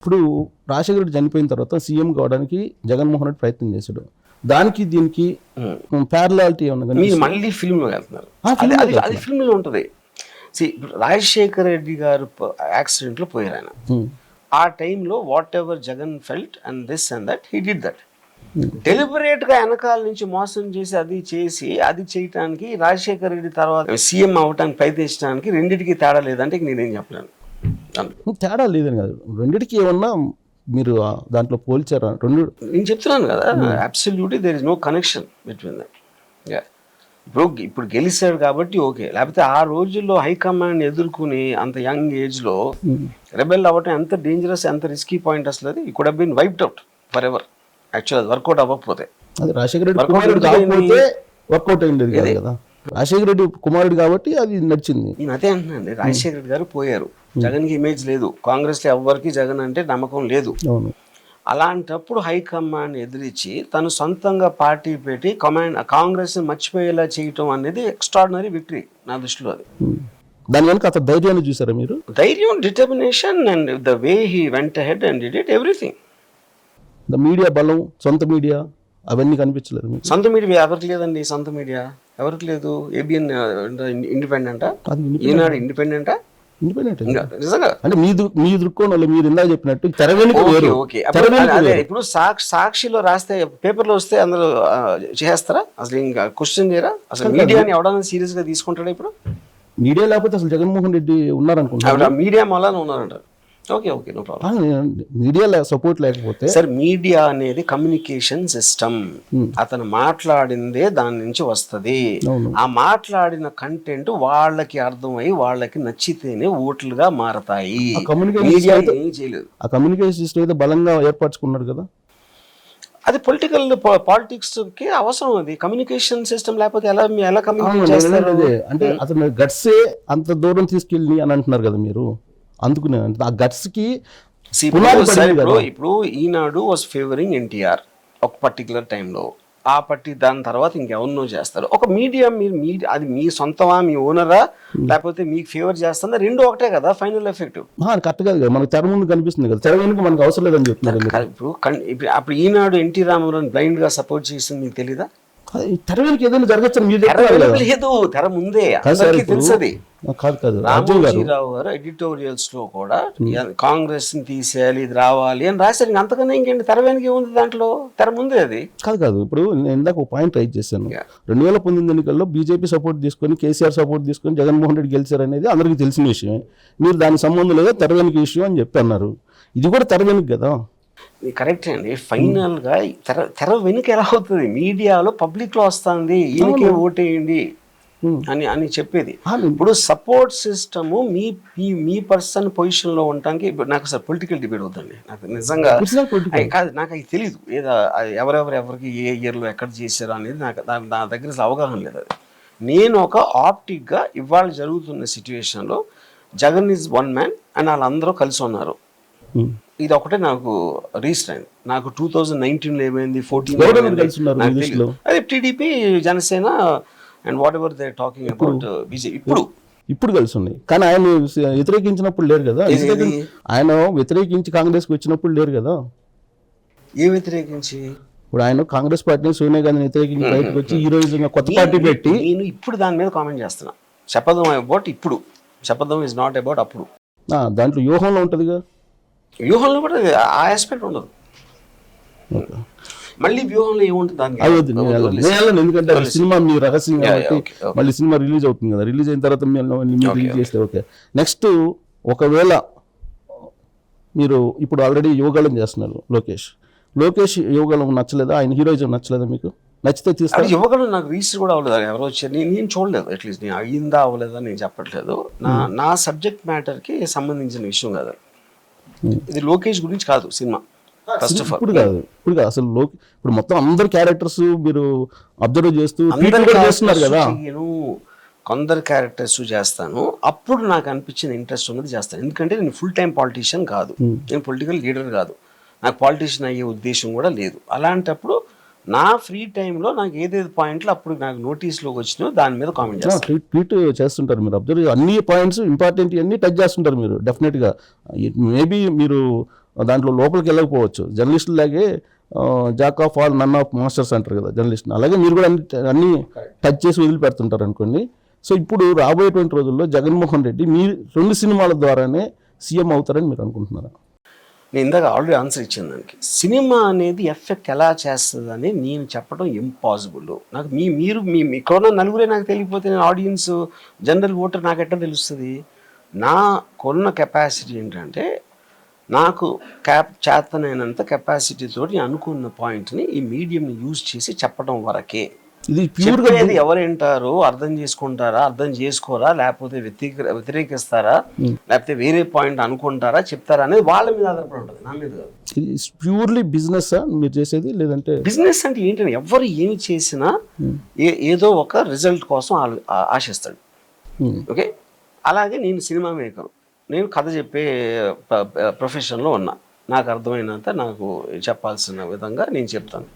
ఇప్పుడు రాజశేఖర రెడ్డి చనిపోయిన తర్వాత సీఎం కావడానికి జగన్మోహన్ రెడ్డి ప్రయత్నం చేశాడు. దానికి దీనికి ప్యారలాలిటీ ఏమన్నా మీరు? మళ్ళీ ఫిల్మ్ వెళ్తున్నారు. అది అది లోకి అది film లో ఉంటుంది. రాజశేఖర రెడ్డి గారు యాక్సిడెంట్లో పోయారు ఆయన. Hmm. ఆ టైంలో whatever Jagan felt and this and that he did that డెలిబరేట్గా వెనకాల నుంచి మోసం చేసి అది చేసి అది చేయటానికి రాజశేఖర రెడ్డి తర్వాత సీఎం అవటానికి ప్రయత్నించడానికి రెండింటికి తేడా లేదంటే నేనేం చెప్పలేను. తేడా లేదని కాదు. రెండిటికి ఏమన్నా మీరు దాంట్లో పోల్చారా? రెండు నేను చెప్తున్నాను కదా. Absolutely there is no connection between them ఇప్పుడు ఇప్పుడు గెలిచాడు కాబట్టి ఓకే లేకపోతే ఆ రోజుల్లో హైకమాండ్ ఎదుర్కొని అంత యంగ్ ఏజ్లో రెబెల్ అవ్వటం ఎంత డేంజరస్ ఎంత రిస్కీ పాయింట్ అసలు అది? ఈ could been wiped out forever actual అది వర్కౌట్ అవ్వకపోతే. అది రాజశేఖర రెడ్డి వర్కౌట్ అయింది కదా. రాజశేఖర రెడ్డి కుమారుడు కాబట్టి అది నడిచింది నేను అదే అంటున్నాను రాజశేఖర రెడ్డి గారు పోయారు. జగన్కి ఇమేజ్ లేదు. కాంగ్రెస్లో ఎవ్వరికి జగన్ అంటే నమ్మకం లేదు. అవును. అలాంటప్పుడు హైకమాండ్ ఎదిరించి తను సొంతంగా పార్టీ పెట్టి కమాండ్ కాంగ్రెస్ మర్చిపోయేలా చేయటం అనేది ఎక్స్ట్రాడినరీ విక్టరీ నా దృష్టిలో అది. దాని వెనక అతని ధైర్యాన్ని చూసారా మీరు? ధైర్యం determination and the way he went ahead and did it everything the media బలం సొంత మీడియా అవన్నీ కనిపించలేదు సొంత మీడియా ఎవరికి లేదండి సొంత మీడియా? ఎవరికి లేదు? ఏబిఎన్ ఇండిపెండెంటా? ఈనాడు ఇండిపెండెంటా? ఇండిపెండెంట్. నిజంగా? అంటే మీ మీ దృక్కోణంలో మీరు ఇందాక చెప్పినట్టు తెర వేరు. ఇప్పుడు సాక్షి సాక్షిలో రాస్తే పేపర్లో వస్తే అందరూ చేస్తారా? అసలు ఇంకా క్వశ్చన్ చేయరా? అసలు మీడియాని ఎవడన్నా సీరియస్గా తీసుకుంటాడా ఇప్పుడు? మీడియా లేకపోతే అసలు జగన్మోహన్ రెడ్డి ఉన్నారనుకుంటా. ఆవిడ మీడియా మళ్ళా ఉన్నారంట. Okay okay no problem media support లేకపోతే సార్ మీడియా అనేది కమ్యూనికేషన్ సిస్టమ్ అతను మాట్లాడిందే దాని నుంచి వస్తది. ఆ మాట్లాడిన కంటెంట్ వాళ్ళకి అర్థమై వాళ్ళకి నచ్చితేనే ఓట్లుగా మారతాయి. మీడియా ఏం చేయలేదు. ఆ కమ్యూనికేషన్ సిస్టమ్ అయితే బలంగా ఏర్పరచుకున్నాడు కదా? అది పొలిటికల్ పాలిటిక్స్కి అవసరం అది. కమ్యూనికేషన్ సిస్టమ్ లేకపోతే ఎలా ఎలా కమ్యూనికేట్ చేస్తారు. అంటే అతను గట్సే అంత దూరం తీసుకెళ్ళి అని అంటున్నారు కదా మీరు. అందుకు నేను అంటే ఆ గట్స్కి See, ఇప్పుడు ఈనాడు వాజ్ ఫేవరింగ్ ఎన్టీఆర్ ఒక పర్టికులర్ టైంలో ఆ పట్టి దాని తర్వాత ఇంకెవరినో చేస్తారు. ఒక మీడియా మీరు మీ అది మీ సొంతమా మీ ఓనరా లేకపోతే మీకు ఫేవర్ చేస్తుందా? రెండు ఒకటే కదా ఫైనల్ ఎఫెక్ట్ కరెక్ట్ కాదు కదా. మనకు తెర ముందు కనిపిస్తుంది కదా. తెర వెనుక మనకు అవసరం లేదని చెప్తున్నారు. ఇప్పుడు అప్పుడు ఈనాడు ఎన్టీ రామారావు బ్లైండ్గా సపోర్ట్ చేసింది మీకు తెలీదా? తెర వెనుక ఏదైనా జరగచ్చు మీరు లేదు తెర ముందే అందరికీ తెలుసది. కాదు కాదు రామోజీరావు గారు. ఎడిటోరియల్స్లో కూడా కాంగ్రెస్ని తీసేయాలి ఇది రావాలి అని రాశారు. అంతకన్నా ఇంకేంటి? తెర వెనక ఏముంది దాంట్లో? తెర ముందే అది. కాదు కాదు ఇప్పుడు నేను ఇందాక ఒక పాయింట్ రైజ్ చేశాను. రెండు వేల పంతొమ్మిది ఎన్నికల్లో బీజేపీ సపోర్ట్ తీసుకొని కేసీఆర్ సపోర్ట్ తీసుకొని జగన్మోహన్ రెడ్డి గెలిచారు అనేది అందరికీ తెలిసిన విషయమే. మీరు దానికి సంబంధం లేదా తెర వెనుక ఇష్యూ అని చెప్పి అన్నారు. ఇది కూడా తెర వెనుక కదా. కరెక్ట్ అండి. ఫైనల్గా తెర తెర వెనుక ఎలా అవుతుంది? మీడియాలో పబ్లిక్లో వస్తుంది. ఈయనకే ఓటేయండి. అని అని చెప్పేది. ఇప్పుడు సపోర్ట్ సిస్టమ్ మీ మీ మీ పర్సన్ పొజిషన్లో ఉండటానికి ఇప్పుడు నాకు అసలు పొలిటికల్ డిబేట్ అవుతుంది నాకు నిజంగా కాదు నాకు అది తెలియదు ఏదో ఎవరెవరు ఎవరికి ఏ ఇయర్లో ఎక్కడ చేశారు అనేది నాకు దా- నా దగ్గర అవగాహన లేదు అది. నేను ఒక ఆప్టిక్గా ఇవాళ జరుగుతున్న సిచ్యువేషన్లో Jagan is one man and వాళ్ళందరూ కలిసి ఉన్నారు. ఇది ఒకటే నాకు రీసెంట్ అయింది నాకు టూ థౌజండ్ నైన్టీన్లో ఏమైంది ఫోర్టీన్? అదే TDP Janasena and whatever they talking about BJP ఇప్పుడు. ఇప్పుడు కలిసి ఉన్నాయి కానీ ఆయన వ్యతిరేకించినప్పుడు లేరు కదా? ఆయన వ్యతిరేకించి కాంగ్రెస్కి వచ్చినప్పుడు లేరు కదా? ఏ వ్యతిరేకించి? ఇప్పుడు ఆయన కాంగ్రెస్ పార్టీని సోనియా గాంధీని వ్యతిరేకించి బయటకు వచ్చి ఈ రోజు కొత్త పార్టీ పెట్టి నేను ఇప్పుడు దాని మీద కామెంట్ చేస్తున్నా. చెప్పదం అబౌట్ ఇప్పుడు. చెప్పదం ఇస్ నాట్ అబౌట్ అప్పుడు. దాంట్లో వ్యూహంలో ఉంటుందిగా. వ్యూహంలో కూడా ఆ ఆస్పెక్ట్ ఉండదు. మళ్ళీ వ్యూహంలో ఏముంటుంది దానికి? నేను ఎందుకంటే సినిమా మీ రహస్యం కాబట్టి. మళ్ళీ సినిమా రిలీజ్ అవుతుంది కదా. రిలీజ్ అయిన తర్వాత మీరు రిలీజ్ చేస్తే ఓకే. నెక్స్ట్ ఒకవేళ మీరు ఇప్పుడు ఆల్రెడీ యోగాలం చేస్తున్నారు లోకేష్. లోకేష్ యోగాలం నచ్చలేదా? ఆయన హీరోయిజం నచ్చలేదా మీకు? నచ్చితే అది ఇవ్వగలం నాకు రీసెర్చ్ కూడా అవ్వలేదు. ఎవరో వచ్చారు నేను నేను చూడలేదు అట్లీస్ట్ నేను అయ్యిందా అవ్వలేదా నేను చెప్పట్లేదు. నా నా సబ్జెక్ట్ మ్యాటర్కి సంబంధించిన విషయం కాదు ఇది లోకేష్ గురించి కాదు సినిమా. ఫస్ట్ ఆఫ్ ఆల్ ఇప్పుడు కాదు ఇప్పుడు కాదు. అసలు లోకి ఇప్పుడు మొత్తం అందరు క్యారెక్టర్స్ మీరు అబ్జర్వ్ చేస్తూ చేస్తున్నారు కదా. చెయ్యను కొందరు క్యారెక్టర్స్ చేస్తాను. అప్పుడు నాకు అనిపించిన ఇంట్రెస్ట్ ఉన్నది చేస్తాను. ఎందుకంటే నేను ఫుల్ టైం పాలిటీషియన్ కాదు. నేను పొలిటికల్ లీడర్ కాదు. నాకు పాలిటీషియన్ అయ్యే ఉద్దేశం కూడా లేదు. అలాంటప్పుడు నా ఫ్రీ టైంలో నాకు ఏదేది పాయింట్లు అప్పుడు నాకు నోటీస్లోకి వచ్చినాయో దాని మీద కామెంట్ చేస్తాను ట్వీట్ ట్వీట్ చేస్తుంటారు మీరు అబ్జర్వ్ అన్ని పాయింట్స్ ఇంపార్టెంట్ అన్ని టచ్ చేస్తుంటారు మీరు డెఫినెట్గా. మేబీ మీరు దాంట్లో లోపలికి వెళ్ళకపోవచ్చు. జర్నలిస్టులు లాగే jack of all none of masters అంటారు కదా జర్నలిస్ట్ అలాగే మీరు కూడా అన్ని అన్ని టచ్ చేసి వదిలిపెడుతుంటారు అనుకోండి. సో ఇప్పుడు రాబోయేటువంటి రోజుల్లో జగన్మోహన్ రెడ్డి మీ రెండు సినిమాల ద్వారానే సీఎం అవుతారని మీరు అనుకుంటున్నారా? నేను ఇందాక ఆల్రెడీ ఆన్సర్ ఇచ్చాను దానికి. సినిమా అనేది ఎఫెక్ట్ ఎలా చేస్తుంది అని నేను చెప్పడం ఇంపాసిబుల్ నాకు మీ మీరు మీ ఇక్కడున్న నలుగురే నాకు తెలియకపోతే నేను ఆడియన్స్ జనరల్ ఓటర్ నాకు ఎట్లా తెలుస్తుంది? నా కొన్న కెపాసిటీ ఏంటంటే నాకు క్యాప్ చేతనైనంత కెపాసిటీతో అనుకున్న పాయింట్ని ఈ మీడియంని యూజ్ చేసి చెప్పడం వరకే. ఇది ప్యూర్గా ఎవరు వింటారు? అర్థం చేసుకుంటారా? అర్థం చేసుకోరా? లేకపోతే వ్యతిరేక వ్యతిరేకిస్తారా? లేకపోతే వేరే పాయింట్ అనుకుంటారా? చెప్తారా? అనేది వాళ్ళ మీద ఆధారపడి ఉంటుంది. నా మీద ఇది ప్యూర్లీ బిజినెస్ మీరు చేసేది? లేదంటే బిజినెస్ అంటే ఏంటంటే ఎవరు ఏమి చేసినా ఏ ఏదో ఒక రిజల్ట్ కోసం ఆశిస్తాడు. Hmm. ఓకే అలాగే నేను సినిమా మేకర్ నేను కథ చెప్పే ప్రొఫెషన్లో ఉన్నా. నాకు అర్థమైనంత నాకు చెప్పాల్సిన విధంగా నేను చెప్తాను.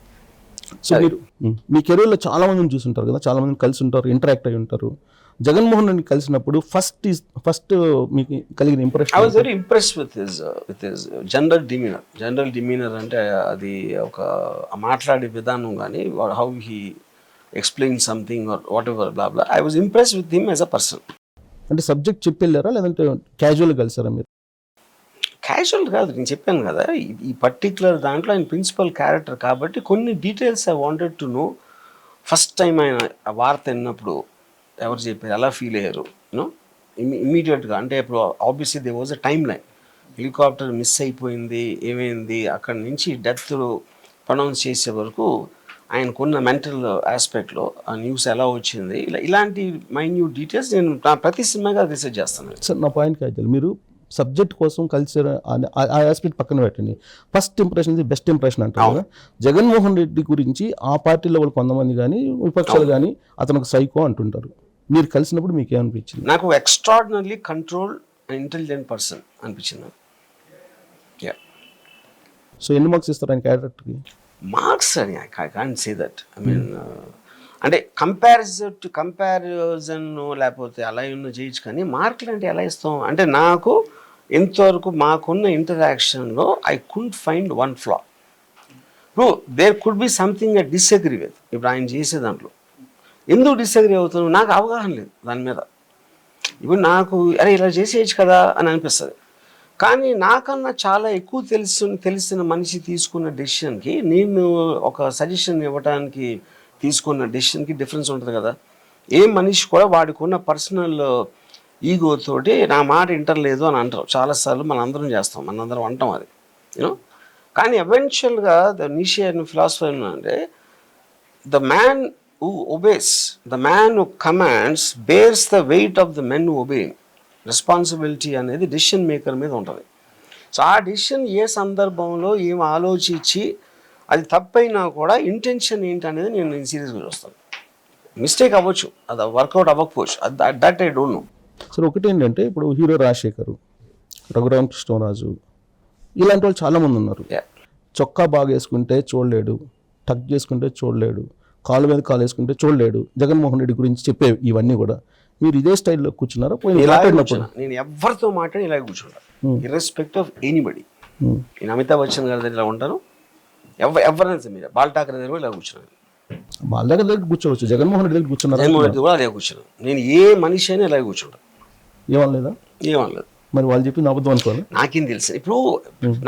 సో మీరు ఉమ్, మీ కెరీర్లో చాలా మందిని చూసుంటారు కదా చాలా మందిని కలిసి ఉంటారు ఇంటరాక్ట్ అయి ఉంటారు. జగన్మోహన్ రెడ్డి కలిసినప్పుడు ఫస్ట్ ఫస్ట్ మీకు కలిగిన I impression was very impress with his with his general demeanour general demeanour అంటే అది ఒక మాట్లాడే విధానం కానీ how he explain something or whatever blah blah I was impress with him as a person అంటే subject చెప్పి వెళ్ళారా లేదంటే క్యాజువల్గా కలిసారా మీరు? క్యాజువల్ కాదు నేను చెప్పాను కదా ఈ- పర్టికులర్ దాంట్లో ఆయన ప్రిన్సిపల్ క్యారెక్టర్ కాబట్టి కొన్ని details I wanted to know first time ఆయన ఆ వార్త విన్నప్పుడు ఎవరు చెప్పారు ఎలా ఫీల్ అయ్యారు యూనో ఇమీడియట్గా అంటే ఇప్పుడు obviously they was a timeline helicopter miss అయిపోయింది ఏమైంది అక్కడి నుంచి డెత్ ప్రొనౌన్స్ చేసే వరకు ఆయనకున్న మెంటల్ ఆస్పెక్ట్లో ఆ న్యూస్ ఎలా వచ్చింది ఇలా ఇలాంటి మైన్యూట్ డీటెయిల్స్ నేను ప్రతి సినిమాగా రీసెర్చ్ చేస్తాను సార్ నా పాయింట్ కాదు మీరు సబ్జెక్ట్ కోసం కలిసారు అని- ఆ- ఆస్పెక్ట్ పక్కన పెట్టండి. ఫస్ట్ ఇంప్రెషన్ ఇది బెస్ట్ ఇంప్రెషన్ అంటారు కదా. జగన్మోహన్ రెడ్డి గురించి ఆ పార్టీలో వాళ్ళు కొంతమంది కానీ విపక్షాలు కానీ అతనికి సైకో అంటుంటారు. మీరు కలిసినప్పుడు మీకు ఏమనిపించింది? నాకు extraordinary control and intelligent person అనిపించింది. సో ఎన్ని మార్క్స్ ఇస్తారు ఆయన క్యారెక్టర్కి మార్క్స్ అని I can't say that I mean అంటే కంపారిజన్ టు కంపారిజన్ లేకపోతే అలా ఉన్న చేయొచ్చు కానీ మార్కులు అంటే ఎలా ఇస్తాం? అంటే నాకు ఇంతవరకు మాకున్న ఇంటరాక్షన్లో I could find one flaw ఇప్పుడు there could be something I disagree with ఇప్పుడు ఆయన చేసే దాంట్లో. ఎందుకు డిసగ్రీ అవుతున్నావు? నాకు అవగాహన లేదు దాని మీద. ఇప్పుడు నాకు అరే ఇలా చేసేయచ్చు కదా అని అనిపిస్తుంది. కానీ నాకన్నా చాలా ఎక్కువ తెలుసు తెలిసిన మనిషి తీసుకున్న డెసిషన్కి నేను ఒక సజెషన్ ఇవ్వడానికి తీసుకున్న డెసిషన్కి డిఫరెన్స్ ఉంటుంది కదా. ఏ మనిషి కూడా వాడికున్న పర్సనల్ ఈగో తోటి నా మాట వింటలేదు అని అంటారు. చాలాసార్లు మనం అందరం చేస్తాం మనందరం అంటాం అది యూనో కానీ ఎవెన్చువల్గా ద నిషియన్ ఫిలాసఫర్ అంటే the man who obeys the man who commands bears the weight of the men who responsibility అనేది డెసిషన్ మేకర్ మీద ఉంటుంది. సో ఆ డెసిషన్ ఏ సందర్భంలో ఏం ఆలోచించి అది తప్పైనా కూడా ఇంటెన్షన్ ఏంటి అనేది నేను సీరియస్గా చూస్తాను. మిస్టేక్ అవ్వచ్చు అది వర్కౌట్ అవ్వకపోవచ్చు అది దట్ ఐ డోంట్ నో సరే ఒకటి ఏంటంటే ఇప్పుడు హీరో రాజశేఖరు రఘురామ కృష్ణరాజు ఇలాంటి వాళ్ళు చాలామంది ఉన్నారు. చొక్కా బాగా వేసుకుంటే చూడలేడు టక్ చేసుకుంటే చూడలేడు కాలు మీద కాలు వేసుకుంటే చూడలేడు జగన్మోహన్ రెడ్డి గురించి చెప్పే ఇవన్నీ కూడా. మీరు ఇదే స్టైల్లో కూర్చున్నారా? నేను ఎవరితో మాట్లాడి ఇలా కూర్చుంటాను ఇర్రెస్పెక్ట్ ఆఫ్ ఎనీబడి. నేను అమితాబ్ బచ్చన్ గారి దగ్గర ఉంటాను. ఎవ ఎవరైనా సరే మీరు బాల్ ఠాకరే దగ్గర ఇలా కూర్చున్నాను వాళ్ళ దగ్గర దగ్గర కూర్చోవచ్చు. జగన్మోహన్ రెడ్డి దగ్గర కూర్చున్నారా. జగన్మోహన్ రెడ్డి కూడా అదే కూర్చున్నాను నేను ఏ మనిషి అయినా ఇలా కూర్చుంటాను ఏమనలేదా? ఏమనలేదు. మరి వాళ్ళు చెప్పింది అబద్ధం అనుకోవాలి? నాకేం తెలుసు. ఇప్పుడు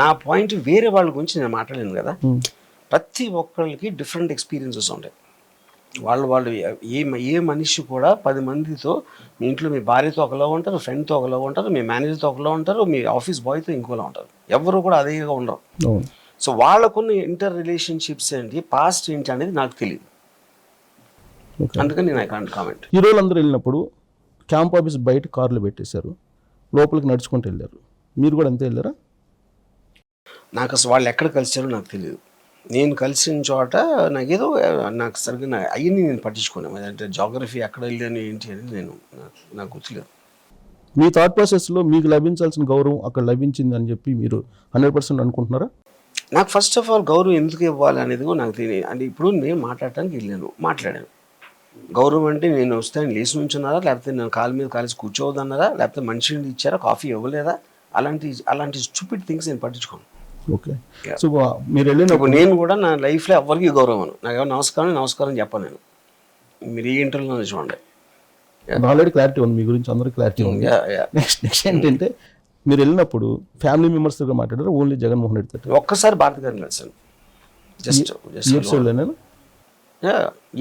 నా పాయింట్ వేరే వాళ్ళ గురించి నేను మాట్లాడలేను కదా. ప్రతి ఒక్కరికి డిఫరెంట్ ఎక్స్పీరియన్సెస్ ఉంటాయి. వాళ్ళు వాళ్ళు ఏ ఏ మనిషి కూడా పది మందితో మీ ఇంట్లో మీ భార్యతో ఒకలా ఉంటారు ఫ్రెండ్తో ఒకలా ఉంటారు మీ మేనేజర్తో ఒకలా ఉంటారు మీ ఆఫీస్ బాయ్తో ఇంకోలా ఉంటారు. ఎవరు కూడా అదేగా ఉండరు. సో వాళ్ళకున్న ఇంటర్ రిలేషన్షిప్స్ ఏంటి పాస్ట్ ఏంటి అనేది నాకు తెలియదు అందుకని నేను ఐ కాంట్ కామెంట్ హీరోలు అందరూ వెళ్ళినప్పుడు క్యాంప్ ఆఫీస్ బయట కార్లు పెట్టేశారు లోపలికి నడుచుకుంటూ వెళ్ళారు. మీరు కూడా అంతే వెళ్ళారా? నాకు అసలు వాళ్ళు ఎక్కడ కలిసారో నాకు తెలియదు నేను కలిసిన చోట నాకు ఏదో నాకు సరిగ్గా నా- అయ్యని నేను పట్టించుకున్నాను అంటే జాగ్రఫీ ఎక్కడ వెళ్ళాను ఏంటి అని నేను నాకు నాకు గుర్తులేదు. మీ థాట్ ప్రాసెస్లో మీకు లభించాల్సిన గౌరవం అక్కడ లభించింది అని చెప్పి మీరు హండ్రెడ్ పర్సెంట్ అనుకుంటున్నారా? నాకు ఫస్ట్ ఆఫ్ ఆల్ గౌరవం ఎందుకు ఇవ్వాలి అనేది కూడా నాకు తెలియదు. అంటే ఇప్పుడు నేను మాట్లాడటానికి వెళ్ళాను మాట్లాడాను. గౌరవం అంటే నేను వస్తాను లేచి నుంచున్నారా లేకపోతే నేను కాలు మీద కాలేసి కూర్చోవద్దన్నారా లేకపోతే మనిషిని ఇచ్చారా కాఫీ ఇవ్వలేదా? అలాంటి అలాంటి స్టూపిడ్ థింగ్స్ నేను పట్టించుకోను. ఓకే. సో మీరు వెళ్ళినప్పుడు నేను కూడా నా లైఫ్లో ఎవరికి గౌరవం నాకు ఎవరు నమస్కారం నమస్కారం చెప్పాను నేను. మీరు ఈ ఇంటర్వ్యూలో చూడండి. ఆల్రెడీ క్లారిటీ ఉంది మీ గురించి అందరూ క్లారిటీ ఉంది. నెక్స్ట్ నెక్స్ట్ ఏంటంటే మీరు వెళ్ళినప్పుడు ఫ్యామిలీ మెంబర్స్తో మాట్లాడారు? ఓన్లీ జగన్మోహన్ రెడ్డి తోటి? ఒక్కసారి భారతి గారిని కలిసాను జస్ట్ ఎపిసోడ్లో నేను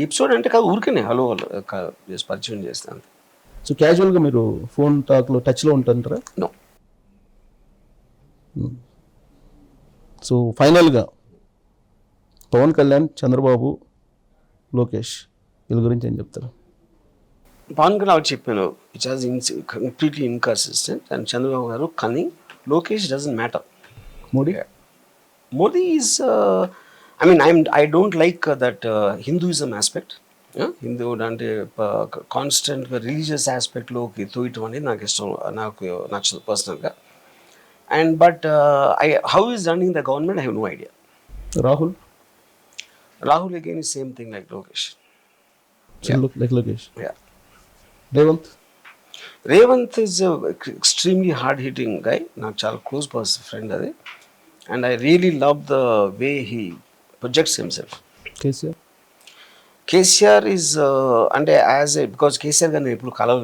ఎపిసోడ్ అంటే కాదు ఊరికనే. హలో జస్ట్ పరిచయం చేస్తాను సో క్యాజువల్గా మీరు ఫోన్ టాక్లో టచ్లో ఉంటుంటారా నో. సో ఫైనల్గా పవన్ కళ్యాణ్ చంద్రబాబు లోకేష్ వీళ్ళ గురించి ఏం చెప్తారు? పవన్ కళ్యాణ్ చెప్పాను which has in completely inconsistent and Chandrababu garu cunning Lokesh doesn't matter Modi? Modi is I mean I'm I don't like that Hinduism aspect Hindu అంటే కాన్స్టెంట్గా రిలీజియస్ ఆస్పెక్ట్లోకి తోయటం అనేది నాకు ఇష్టం నాకు నచ్చదు పర్సనల్గా and but I how is running the government I have no idea Rahul? Rahul again same thing like Lokesh like Lokesh ya Revanth? Revanth is extremely hard hitting guy నాకు చాలా క్లోజ్ పర్సన్ ఫ్రెండ్ అది. And I really love the way he projects himself KCR? KCR is అంటే as a because KCR గారిని ఎప్పుడు కలవలేదు.